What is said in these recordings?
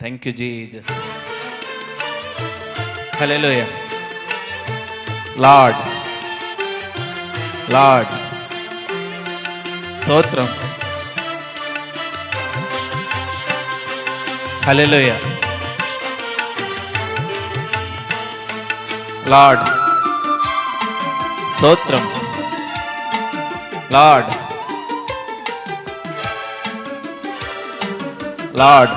Thank you Jesus హలోయ lord lord స్తోత్రం హలోయ లార్డ్ స్తోత్రం లార్డ్ లార్డ్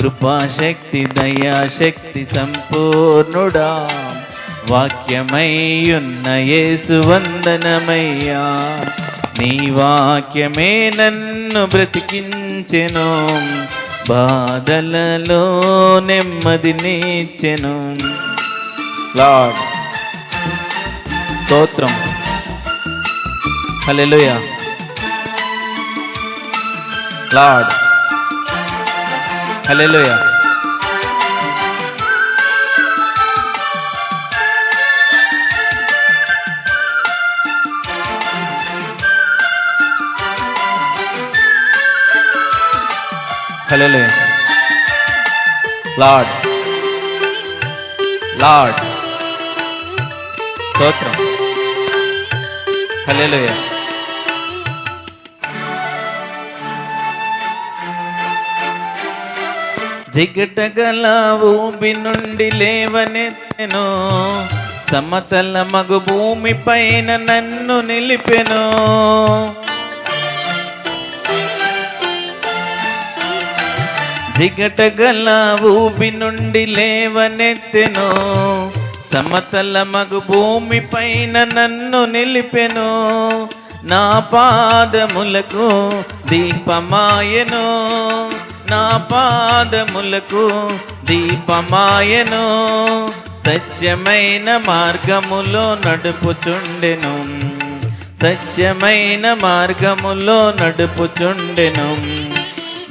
కృపాశక్తి దయాశక్తి సంపూర్ణుడా. వాక్యమయ్యున్న యేసు వందనమయ్యా. నీ వాక్యమే నన్ను బ్రతికించెను. బాధలలో నెమ్మదినిచ్చెను లార్డ్ స్తోత్రం. హల్లెలూయా. లార్డ్ హల్లెలూయా హల్లెలూయా లార్డ్ లార్డ్ స్తోత్రం. హల్లెలూయా జిగటగల ఊబి నుండి లేవనెత్తెను. సమతల మగు భూమి పైన నన్ను నిలిపెను. జిగటగల ఊబి నుండి లేవనెత్తెను. సమతల మగు భూమి పైన నన్ను నిలిపెను. నా పాదములకు దీపమాయను. నా పాదములకు దీపమాయను సత్యమైన మార్గములో నడుపుచుండెను సత్యమైన మార్గములో నడుపుచుండెను.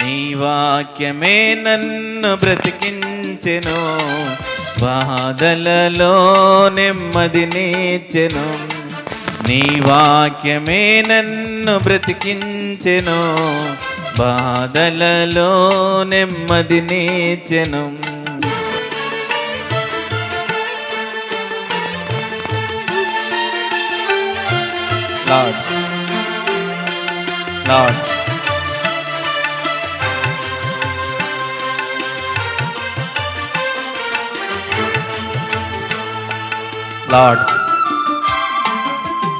నీ వాక్యమే నన్ను బ్రతికించెను బాధలలో నెమ్మదినిచ్చెను నీ వాక్యమే నన్ను బ్రతికించెను బాధలలో నెమ్మదినిచ్చెను లార్డ్ లార్డ్. లార్డ్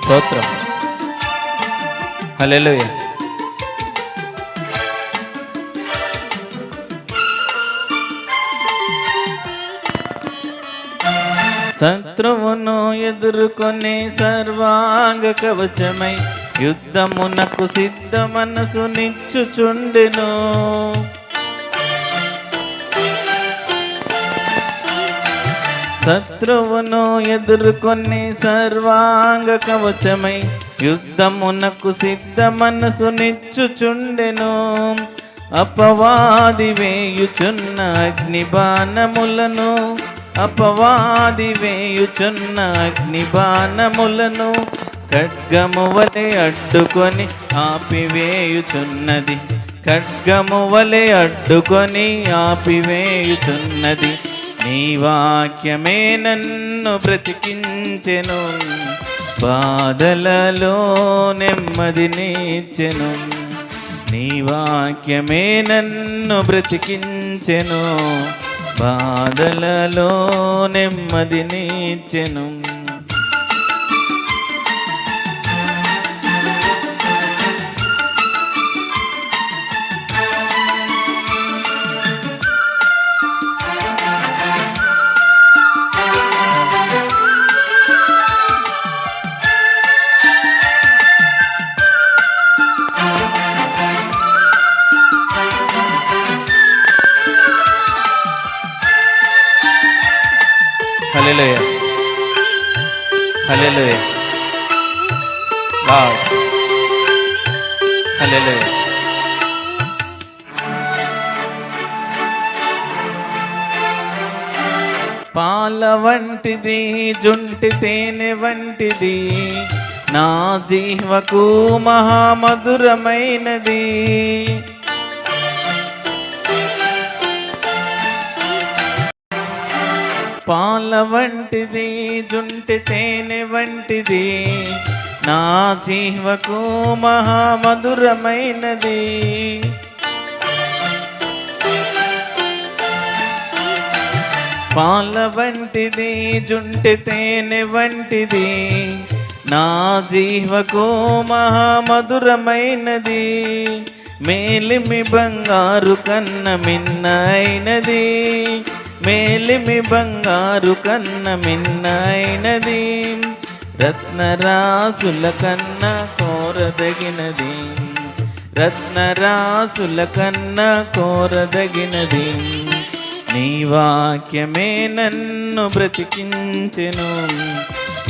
స్తోత్రం. హలో శత్రువును ఎదుర్కొనే సర్వాంగ కవచమై యుద్ధమునకు సిద్ధ మనసు నిచ్చుచుండెను శత్రువును ఎదుర్కొని సర్వాంగ కవచమై యుద్ధమునకు సిద్ధ మనసు నిచ్చుచుండెను అపవాది వేయుచున్న అగ్నిబాణములను అపవాది వేయుచున్న అగ్ని బాణములను ఖడ్గము వలె అడ్డుకొని ఆపివేయుచున్నది. ఖడ్గము వలె అడ్డుకొని ఆపివేయుచున్నది. నీ వాక్యమే నన్ను బ్రతికించెను బాధలలో నీచెను. నీ వాక్యమే నన్ను బ్రతికించెను బాధలలో నెమ్మదినిచ్చెను హల్లెలూయా హల్లెలూయా లార్డ్ హల్లెలూయా పాల వంటిది జుంటి తేనె వంటిది నా జీవకు మహామధురమైనది. పాల వంటిది జుంటి తేనె వంటిది నా జీవకు మహామధురమైనది. పాల వంటిది జుంటి తేనె వంటిది నా జీవకు మహామధురమైనది. మేలిమి బంగారు కన్న మిన్నైనది. మేలిమి బంగారు కన్న మిన్నైనది రత్నరాసుల కన్న కోరదగినది రత్నరాసుల కన్న కోరదగినది. నీ వాక్యమే నన్ను బ్రతికించెను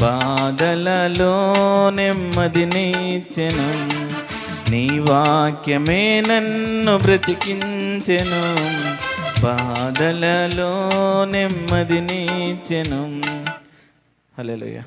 బాధలలో నెమ్మదినిచ్చెను నీ వాక్యమే నన్ను బ్రతికించెను బాధలలో నెమ్మదినిచ్చెను హల్లెలూయా.